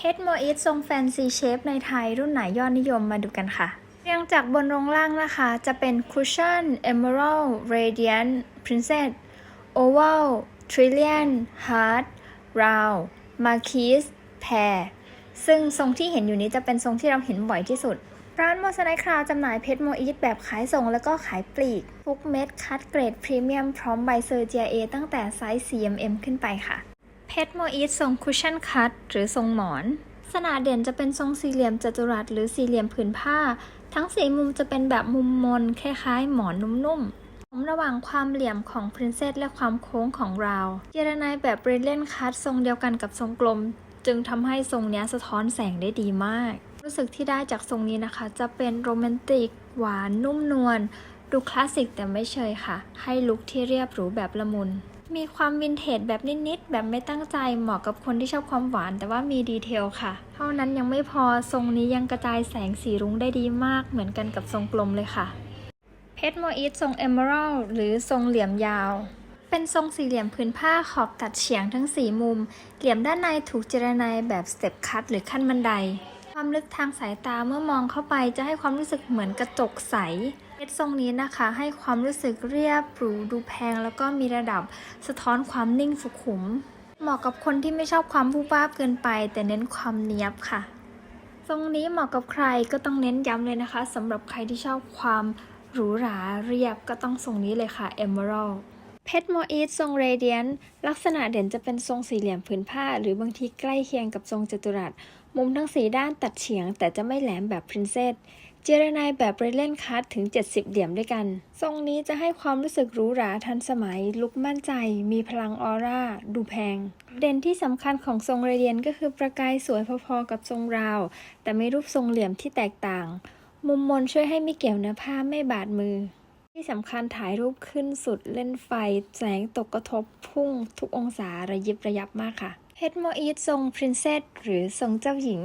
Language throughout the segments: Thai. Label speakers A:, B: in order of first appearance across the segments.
A: เพชรโมอิททรงแฟนซีเชฟในไทยรุ่นไหนยอดนิยมมาดูกันค่ะ เรียงจากบนลงล่างนะคะ จะเป็น Cushion Emerald Radiant Princess Oval Trillion Heart Round Marquise Pear ซึ่งทรงที่เห็นอยู่นี้จะเป็นทรงที่เราเห็นบ่อยที่สุด ร้านโมสไนคราวจำหน่ายเพชรโมอีทแบบขายส่งแล้วก็ขายปลีก ทุกเม็ดคัดเกรดพรีเมียมพร้อมใบเซอร์ GIA ตั้งแต่ไซส์ 4mm ขึ้นไปค่ะ เพชรโมอีททรงคุชชั่นคัตหรือทรงหมอน สนาเด่นจะเป็นทรงสี่เหลี่ยมจัตุรัสหรือสี่เหลี่ยมผืนผ้า ทั้งสี่มุมจะเป็นแบบมุมมนคล้ายๆ หมอนนุ่มๆผมระหว่างความเหลี่ยมของ Princess และความโค้งของราวเจรนายแบบเบรเลนคัตทรงเดียวกันกับทรงกลม จึงทำให้ทรงนี้สะท้อนแสงได้ดีมาก รู้สึกที่ได้จากทรงนี้นะคะ จะเป็นโรแมนติก หวานนุ่มนวลดูคลาสสิกแต่ไม่เชยค่ะ ให้ลุคที่เรียบหรูแบบละมุน มีความวินเทจแบบนิดๆ แบบไม่ตั้งใจเหมาะกับคนที่ชอบความหวาน แต่ว่ามีดีเทลค่ะ เท่านั้นยังไม่พอทรงนี้ยังกระจายแสงสีรุ้งได้ดีมากเหมือนกันกับทรงกลมเลยค่ะ เพชรโมอีททรงเอมเมอรัลหรือทรงเหลี่ยมยาว เป็นทรงสี่เหลี่ยมพื้นผ้าขอบตัดเฉียงทั้งสี่มุม เหลี่ยมด้านในถูกเจรไนแบบสเต็ปคัตหรือขั้นบันได ความลึกทางสายตาเมื่อมองเข้าไปจะให้ความรู้สึกเหมือนกระจกใส เพชรทรงนี้นะคะ ให้ความรู้สึกเรียบหรูดูแพง แล้วก็มีระดับสะท้อนความนิ่งสุขุม เหมาะกับคนที่ไม่ชอบความผู้บ้าบเกินไป แต่เน้นความเนียบค่ะ ทรงนี้เหมาะกับใครก็ต้องเน้นย้ำเลยนะคะสำหรับใครที่ชอบความหรูหราเรียบก็ต้องทรงนี้เลยค่ะ Emerald เพชรโมอีททรงเรเดียนลักษณะเด่นจะเป็นทรงสี่เหลี่ยมผืนผ้า หรือบางทีใกล้เคียงกับทรงจัตุรัส มุมทั้งสีด้านตัดเฉียง แต่จะไม่แหลมแบบพรินเซส เจรนายแบบเบรเล่นคัตถึง 70เหลี่ยมด้วยกัน ทรงนี้จะให้ความรู้สึกหรูหราทันสมัย ลุกมั่นใจ มีพลังออร่า ดูแพง เด่นที่สำคัญของทรงเรเดียนก็คือประกายสวยพอๆกับทรงราว แต่ไม่รูปทรงเหลี่ยมที่แตกต่าง มุมมนช่วยให้ไม่เกี่ยวเนื้อผ้าไม่บาดมือ ที่สำคัญถ่ายรูปขึ้นสุดเล่นไฟ แสงตกกระทบพุ่ง ทุกองศาระยิบระยับมากค่ะเพชรโมอีททรงพรินเซสหรือทรงเจ้าหญิง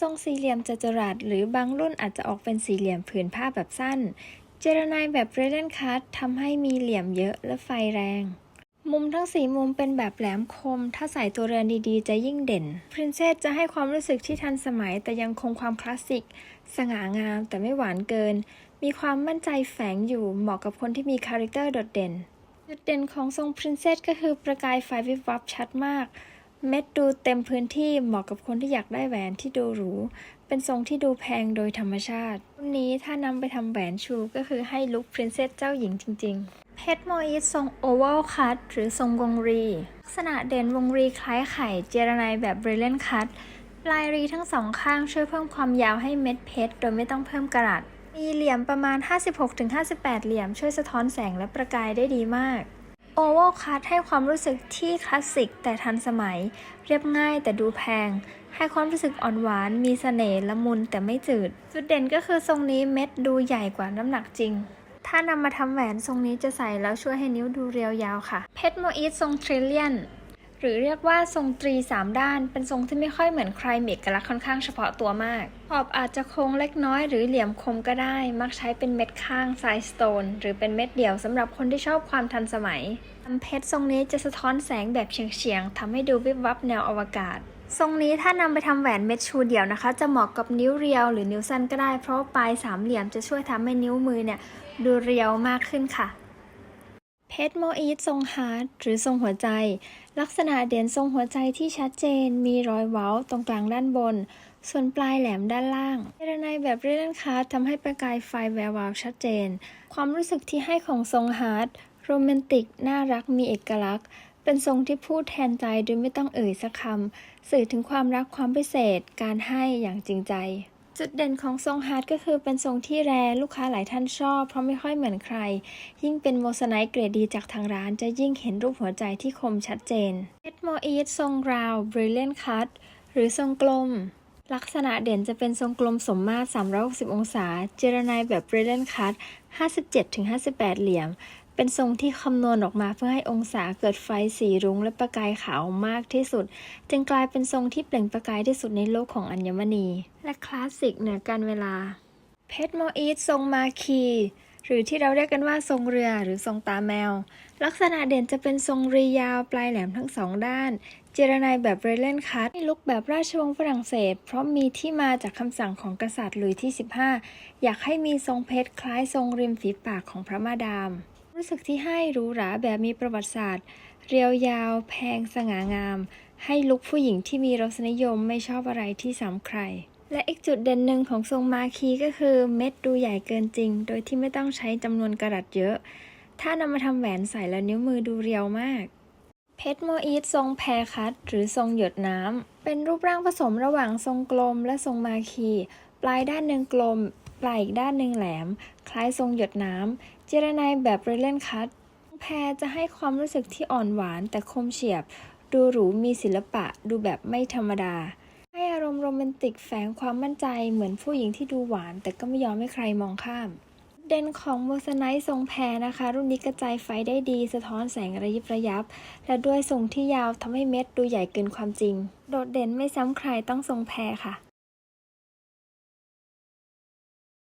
A: ทรงสี่เหลี่ยมจัตุรัสหรือบางรุ่นอาจจะออกเป็นสี่เหลี่ยมผืนผ้าแบบสั้น เจรนายแบบเรเลนคัตทำให้มีเหลี่ยมเยอะและไฟแรง มุมทั้งสี่มุมเป็นแบบแหลมคม ถ้าใส่ตัวเรือนดีๆ จะยิ่งเด่น Princess จะให้ความรู้สึกที่ทันสมัยแต่ยังคงความคลาสสิก สง่างามแต่ไม่หวานเกิน มีความมั่นใจแฝงอยู่เหมาะกับคนที่มีคาแรคเตอร์โดดเด่น จุดเด่นของทรง Princess ก็คือประกายไฟวิบวับชัดมาก เม็ดดูเต็มพื้นที่เหมาะกับคนที่อยากได้แหวนที่ดูหรู เป็นทรงที่ดูแพงโดยธรรมชาติรุ่นนี้ถ้านำไปทำแหวนชูก็คือให้ลุค Princess เจ้าหญิงจริง ๆ เพชรโมอีททรงโอเวลคัตหรือทรงวงรี ลักษณะเด่นวงรีคล้ายไข่เจรไนแบบเบรเลนคัตลายรีทั้งสองข้างช่วยเพิ่มความยาวให้เม็ดเพชรโดยไม่ต้องเพิ่มกระดัษมีเหลี่ยมประมาณ 56-58 เหลี่ยมช่วยสะท้อนแสงและประกายได้ดีมาก โอเวอร์คัตให้ความรู้สึกที่คลาสสิกแต่ทันสมัย เรียบง่ายแต่ดูแพง ให้ความรู้สึกอ่อนหวาน มีเสน่ห์ละมุนแต่ไม่จืด จุดเด่นก็คือทรงนี้เม็ดดูใหญ่กว่าน้ำหนักจริง ถ้านำมาทำแหวนทรงนี้จะใส่แล้วช่วยให้นิ้วดูเรียวยาวค่ะ เพชรโมอีททรงทริลเลียน หรือเรียกว่าทรงตรีสามด้าน เป็นทรงที่ไม่ค่อยเหมือนใครมีเอกลักษณ์ค่อนข้างเฉพาะตัวมาก ขอบอาจจะโค้งเล็กน้อยหรือเหลี่ยมคมก็ได้ มักใช้เป็นเม็ดข้างไซสโตนหรือเป็นเม็ดเดี่ยวสำหรับคนที่ชอบความทันสมัยลำเพชรทรงนี้จะสะท้อนแสงแบบเฉียงๆทำให้ดูวิบวับแนวอวกาศทรงนี้ถ้านำไปทำแหวนเม็ดชูเดี่ยวนะคะ จะเหมาะกับนิ้วเรียวหรือนิ้วสั้นก็ได้ เพราะปลายสามเหลี่ยมจะช่วยทำให้นิ้วมือเนี่ยดูเรียวมากขึ้นค่ะ เพชรโมอีททรงฮาร์ดหรือทรงหัวใจ ลักษณะเด่นทรงหัวใจที่ชัดเจน มีรอยเว้าตรงกลางด้านบน ส่วนปลายแหลมด้านล่างเจรไนแบบเรเลนคาร์ทำให้ประกายไฟแวววาวชัดเจน ความรู้สึกที่ให้ของทรงฮาร์ดโรแมนติก น่ารักมีเอกลักษณ์ เป็นทรงที่พูดแทนใจโดยไม่ต้องเอ่ยสักคำสื่อถึงความรักความพิเศษ การให้อย่างจริงใจ จุดเด่นของทรงฮาร์ดก็คือเป็นทรงที่แรลูกค้าหลายท่านชอบ เพราะไม่ค่อยเหมือนใคร ยิ่งเป็นโมสไนท์เกรดดีจากทางร้านจะยิ่งเห็นรูปหัวใจที่คมชัดเจนเพชรโมอีททรงราวบริเลนคัตหรือทรงกลม ลักษณะเด่นจะเป็นทรงกลมสมมาตร 360 องศา เจรไนแบบบริเลนคัต57-58 เหลี่ยม เป็นทรงที่คำนวณออกมาเพื่อให้องศาเกิดไฟสีรุ้งและประกายขาวมากที่สุด จึงกลายเป็นทรงที่เปล่งประกายที่สุดในโลกของอัญมณี และคลาสสิกเหนือการเวลา เพชรโมอีททรงมาคีหรือที่เราเรียกกันว่าทรงเรือหรือทรงตาแมว ลักษณะเด่นจะเป็นทรงรียาวปลายแหลมทั้งสองด้าน เจรไนแบบเรเลนคัตลุกแบบราชวงศ์ฝรั่งเศส เพราะมีที่มาจากคำสั่งของกษัตริย์หลุยส์ที่ 15 อยากให้มีทรงเพชรคล้ายทรงริมฝีปากของพระมาดาม รู้สึกที่ให้หรูหราแบบมีประวัติศาสตร์ เรียวยาว แพงสง่างาม ให้ลุกผู้หญิงที่มีรสนิยมไม่ชอบอะไรที่ซ้ำใคร และอีกจุดเด่นหนึ่งของทรงมาคีก็คือเม็ดดูใหญ่เกินจริง โดยที่ไม่ต้องใช้จำนวนกระดัษเยอะ ถ้านำมาทำแหวนใส่แล้วนิ้วมือดูเรียวมากเพชรโมอีททรงแพรคัตหรือทรงหยดน้ำ เป็นรูปร่างผสมระหว่างทรงกลมและทรงมาคี ปลายด้านหนึ่งกลม ปลายอีกด้านหนึ่งแหลม คล้ายทรงหยดน้ำเจรไนแบบเรเลนคัตแพรจะให้ความรู้สึกที่อ่อนหวานแต่คมเฉียบ ดูหรูมีศิลปะดูแบบไม่ธรรมดา ให้อารมณ์โรแมนติกแฝงความมั่นใจเหมือนผู้หญิงที่ดูหวาน แต่ก็ไม่ยอมให้ใครมองข้ามเด่นของโมซไนท์ทรงแพรนะคะ รุ่นนี้กระจายไฟได้ดี สะท้อนแสงระยิบระยับ และด้วยทรงที่ยาวทำให้เม็ดดูใหญ่เกินความจริง โดดเด่นไม่ซ้ำใครต้องทรงแพรค่ะ